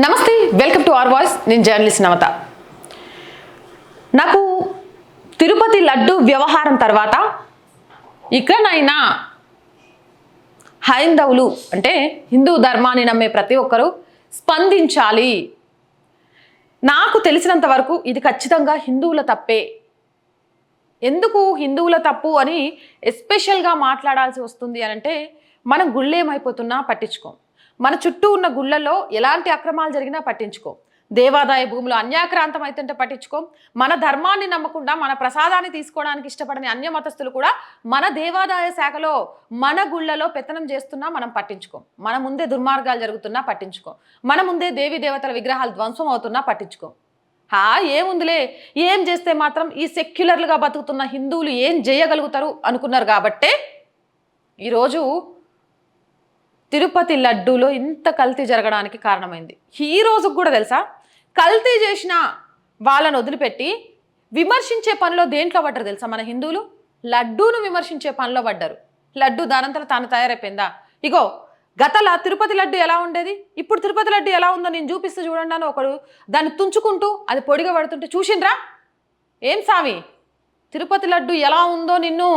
నమస్తే welcome to are voice. నేను journalist నమత నాకు తిరుపతి లడ్డు వ్యవహారం తర్వాత ఇకనైనా హైందవులు అంటే హిందూ ధర్మాన్ని నమ్మే ప్రతి ఒక్కరూ స్పందించాలి. నాకు తెలిసినంత వరకు ఇది ఖచ్చితంగా హిందువుల తప్పే. ఎందుకు హిందువుల తప్పు అని ఎస్పెషల్గా మాట్లాడాల్సి వస్తుంది అని అంటే మనం గుళ్ళేమైపోతున్నా పట్టించుకోం. మన చుట్టూ ఉన్న గుళ్ళలో ఎలాంటి అక్రమాలు జరిగినా పట్టించుకో. దేవాదాయ భూములు అన్యాక్రాంతం అయితే పట్టించుకోం. మన ధర్మాన్ని నమ్మకుండా మన ప్రసాదాన్ని తీసుకోవడానికి ఇష్టపడని అన్య మతస్థులు కూడా మన దేవాదాయ శాఖలో మన గుళ్ళలో పెత్తనం చేస్తున్నా మనం పట్టించుకోం. మన ముందే దుర్మార్గాలు జరుగుతున్నా పట్టించుకోం. మన ముందే దేవి దేవతల విగ్రహాలు ధ్వంసం అవుతున్నా పట్టించుకోం. హా ఏముందిలే? ఏం చేస్తే మాత్రం ఈ సెక్యులర్లుగా బతుకుతున్న హిందువులు ఏం చేయగలుగుతారు అనుకున్నారు కాబట్టే ఈరోజు తిరుపతి లడ్డూలో ఇంత కల్తీ జరగడానికి కారణమైంది. ఈ రోజుకు కూడా తెలుసా? కల్తీ చేసిన వాళ్ళని వదిలిపెట్టి విమర్శించే పనిలో దేంట్లో పడ్డారు తెలుసా మన హిందువులు? లడ్డూను విమర్శించే పనిలో పడ్డారు. లడ్డు దానంతలో తాను తయారైపోయిందా? ఇగో గతలా తిరుపతి లడ్డు ఎలా ఉండేది? ఇప్పుడు తిరుపతి లడ్డు ఎలా ఉందో నేను చూపిస్తే చూడండి అని ఒకడు దాన్ని తుంచుకుంటూ అది పొడిగా పడుతుంటే చూసిండ్రా? ఏం సామి? తిరుపతి లడ్డు ఎలా ఉందో నిన్ను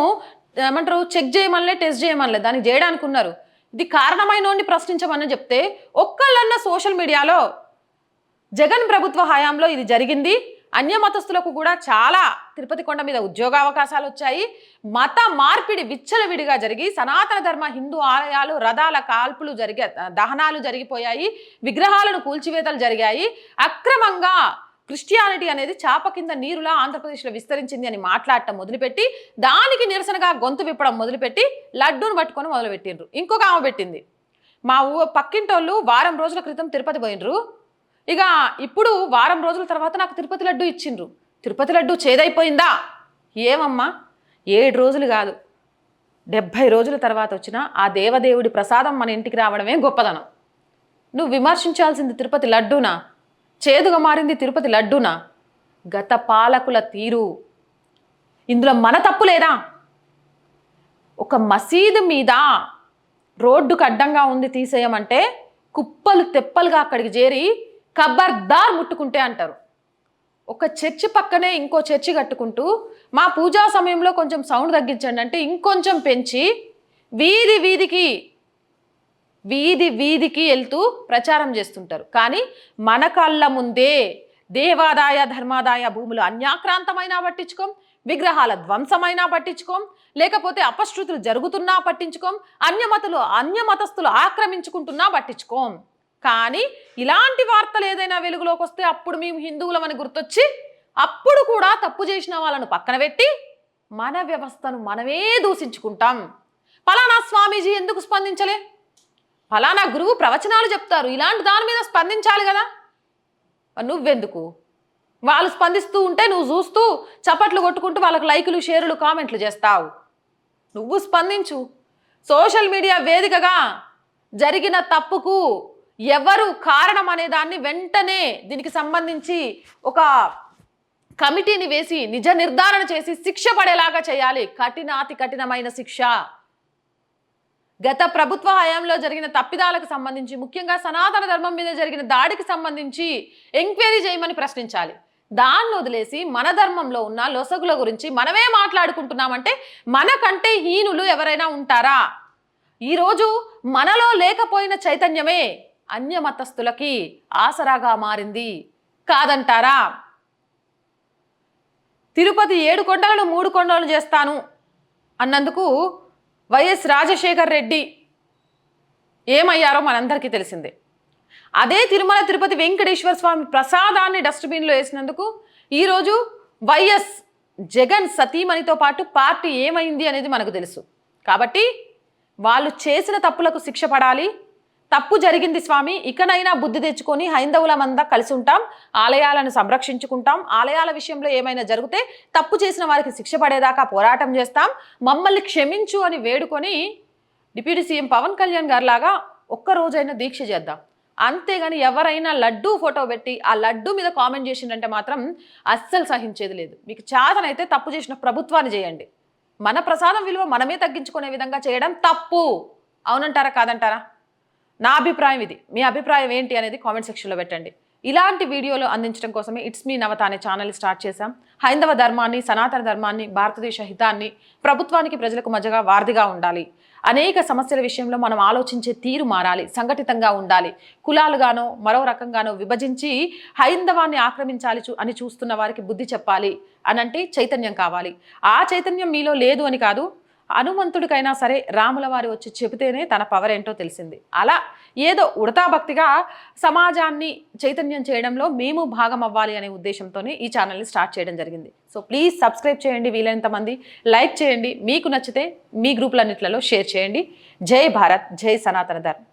ఏమంటారు? చెక్ చేయమనలే టెస్ట్ చేయమనలే దాన్ని చేయడానికి ఉన్నారు ఇది కారణమైన ప్రశ్నించమని చెప్తే ఒక్కళ్ళన్న సోషల్ మీడియాలో జగన్ ప్రభుత్వ హయాంలో ఇది జరిగింది. అన్యమతస్తులకు కూడా చాలా తిరుపతి కొండ మీద ఉద్యోగ అవకాశాలు వచ్చాయి. మత మార్పిడి విచ్చలవిడిగా జరిగి సనాతన ధర్మ హిందూ ఆలయాలు రథాల కాల్పులు జరిగే దహనాలు జరిగిపోయాయి. విగ్రహాలను కూల్చివేతలు జరిగాయి. అక్రమంగా క్రిస్టియానిటీ అనేది చాప కింద నీరులా ఆంధ్రప్రదేశ్లో విస్తరించింది అని మాట్లాడటం మొదలుపెట్టి దానికి నిరసనగా గొంతు విప్పడం మొదలుపెట్టి లడ్డూను పట్టుకొని మొదలుపెట్టిండ్రు. ఇంకొక ఆమె పెట్టింది. మా ఊ పక్కింటోళ్ళు వారం రోజుల క్రితం తిరుపతి పోయినరు ఇక ఇప్పుడు వారం రోజుల తర్వాత నాకు తిరుపతి లడ్డు ఇచ్చిండ్రు. తిరుపతి లడ్డు చేదైపోయిందా? ఏమమ్మా? ఏడు రోజులు కాదు. డెబ్భై రోజుల తర్వాత వచ్చిన ఆ దేవదేవుడి ప్రసాదం మన ఇంటికి రావడమే గొప్పదనం. నువ్వు విమర్శించాల్సింది తిరుపతి లడ్డూనా? చేదుగా మారింది తిరుపతి లడ్డూనా? గత పాలకుల తీరు. ఇందులో మన తప్పు లేదా? ఒక మసీదు మీద రోడ్డుకు అడ్డంగా ఉంది తీసేయమంటే కుప్పలు తెప్పలుగా అక్కడికి చేరి కబ్బర్దార్ ముట్టుకుంటే అంటారు. ఒక చర్చి పక్కనే ఇంకో చర్చి కట్టుకుంటూ మా పూజా సమయంలో కొంచెం సౌండ్ తగ్గించండి అంటే ఇంకొంచెం పెంచి వీధి వీధికి వీధి వీధికి వెళ్తూ ప్రచారం చేస్తుంటారు. కానీ మన కళ్ళ ముందే దేవాదాయ ధర్మాదాయ భూములు అన్యాక్రాంతమైనా పట్టించుకోం విగ్రహాల ధ్వంసమైనా పట్టించుకోం లేకపోతే అపశృతులు జరుగుతున్నా పట్టించుకోం అన్యమతులు అన్యమతస్థులు ఆక్రమించుకుంటున్నా పట్టించుకోం. కానీ ఇలాంటి వార్తలు ఏదైనా వెలుగులోకి వస్తే అప్పుడు మేము హిందువులమని గుర్తొచ్చి అప్పుడు కూడా తప్పు చేసిన వాళ్ళను పక్కన పెట్టి మన వ్యవస్థను మనమే దూషించుకుంటాం. ఫలానా స్వామీజీ ఎందుకు స్పందించలే? ఫలానా గురువు ప్రవచనాలు చెప్తారు. ఇలాంటి దాని మీద స్పందించాలి కదా. నువ్వెందుకు? వాళ్ళు స్పందిస్తూ ఉంటే నువ్వు చూస్తూ చప్పట్లు కొట్టుకుంటూ వాళ్ళకి లైకులు షేర్లు కామెంట్లు చేస్తావు. నువ్వు స్పందించు. సోషల్ మీడియా వేదికగా జరిగిన తప్పుకు ఎవరు కారణం అనే దాన్ని వెంటనే దీనికి సంబంధించి ఒక కమిటీని వేసి నిజ నిర్ధారణ చేసి శిక్ష పడేలాగా చేయాలి. కఠినాతి కఠినమైన శిక్ష. గత ప్రభుత్వ హయాంలో జరిగిన తప్పిదాలకు సంబంధించి ముఖ్యంగా సనాతన ధర్మం మీద జరిగిన దాడికి సంబంధించి ఎంక్వైరీ చేయమని ప్రశ్నించాలి. దాన్ని వదిలేసి మన ధర్మంలో ఉన్న లొసగుల గురించి మనమే మాట్లాడుకుంటున్నామంటే మనకంటే హీనులు ఎవరైనా ఉంటారా? ఈరోజు మనలో లేకపోయిన చైతన్యమే అన్యమతస్థులకి ఆసరాగా మారింది. కాదంటారా? తిరుపతి ఏడు కొండలను మూడు కొండలు చేస్తాను అన్నందుకు వైఎస్ రాజశేఖర్ రెడ్డి ఏమయ్యారో మనందరికీ తెలిసిందే. అదే తిరుమల తిరుపతి వెంకటేశ్వర స్వామి ప్రసాదాన్ని డస్ట్బిన్లో వేసినందుకు ఈరోజు వైఎస్ జగన్ సతీమణితో పాటు పార్టీ ఏమైంది అనేది మనకు తెలుసు. కాబట్టి వాళ్ళు చేసిన తప్పులకు శిక్ష పడాలి తప్పు జరిగింది స్వామి. ఇకనైనా బుద్ధి తెచ్చుకొని హైందవులమంతా కలిసి ఉంటాం ఆలయాలను సంరక్షించుకుంటాం. ఆలయాల విషయంలో ఏమైనా జరిగితే తప్పు చేసిన వారికి శిక్ష పడేదాకా పోరాటం చేస్తాం. మమ్మల్ని క్షమించు అని వేడుకొని డిప్యూటీ సీఎం పవన్ కళ్యాణ్ గారిలాగా ఒక్కరోజైనా దీక్ష చేద్దాం. అంతేగాని ఎవరైనా లడ్డూ ఫోటో పెట్టి ఆ లడ్డు మీద కామెంట్ చేసిందంటే మాత్రం అస్సలు సహించేది లేదు. మీకు చాతనైతే తప్పు చేసిన ప్రభుత్వాన్ని చేయండి. మన ప్రసాదం విలువ మనమే తగ్గించుకునే విధంగా చేయడం తప్పు. అవునంటారా కాదంటారా? నా అభిప్రాయం ఇది. మీ అభిప్రాయం ఏంటి అనేది కామెంట్ సెక్షన్లో పెట్టండి. ఇలాంటి వీడియోలు అందించడం కోసమే ఇట్స్ మీ నవత అనే ఛానల్ స్టార్ట్ చేశాం. హైందవ ధర్మాన్ని సనాతన ధర్మాన్ని భారతదేశ హితాన్ని ప్రభుత్వానికి ప్రజలకు మధ్యగా వారధిగా ఉండాలి. అనేక సమస్యల విషయంలో మనం ఆలోచించే తీరు మారాలి సంఘటితంగా ఉండాలి. కులాలుగానో మరో రకంగానో విభజించి హైందవాన్ని ఆక్రమించాలి చూ- అని చూస్తున్న వారికి బుద్ధి చెప్పాలి అనంటే చైతన్యం కావాలి. ఆ చైతన్యం మీలో లేదు అని కాదు హనుమంతుడికైనా సరే రాముల వారి వచ్చి చెబితేనే తన పవర్ ఏంటో తెలిసింది. అలా ఏదో ఉడతాభక్తిగా సమాజాన్ని చైతన్యం చేయడంలో మేము భాగం అవ్వాలి అనే ఉద్దేశంతోనే ఈ ఛానల్ని స్టార్ట్ చేయడం జరిగింది. సో ప్లీజ్ సబ్స్క్రైబ్ చేయండి వీలైనంత మంది లైక్ చేయండి మీకు నచ్చితే మీ గ్రూపులన్నిట్లలో షేర్ చేయండి. జై భారత్ జై సనాతన ధర్మ.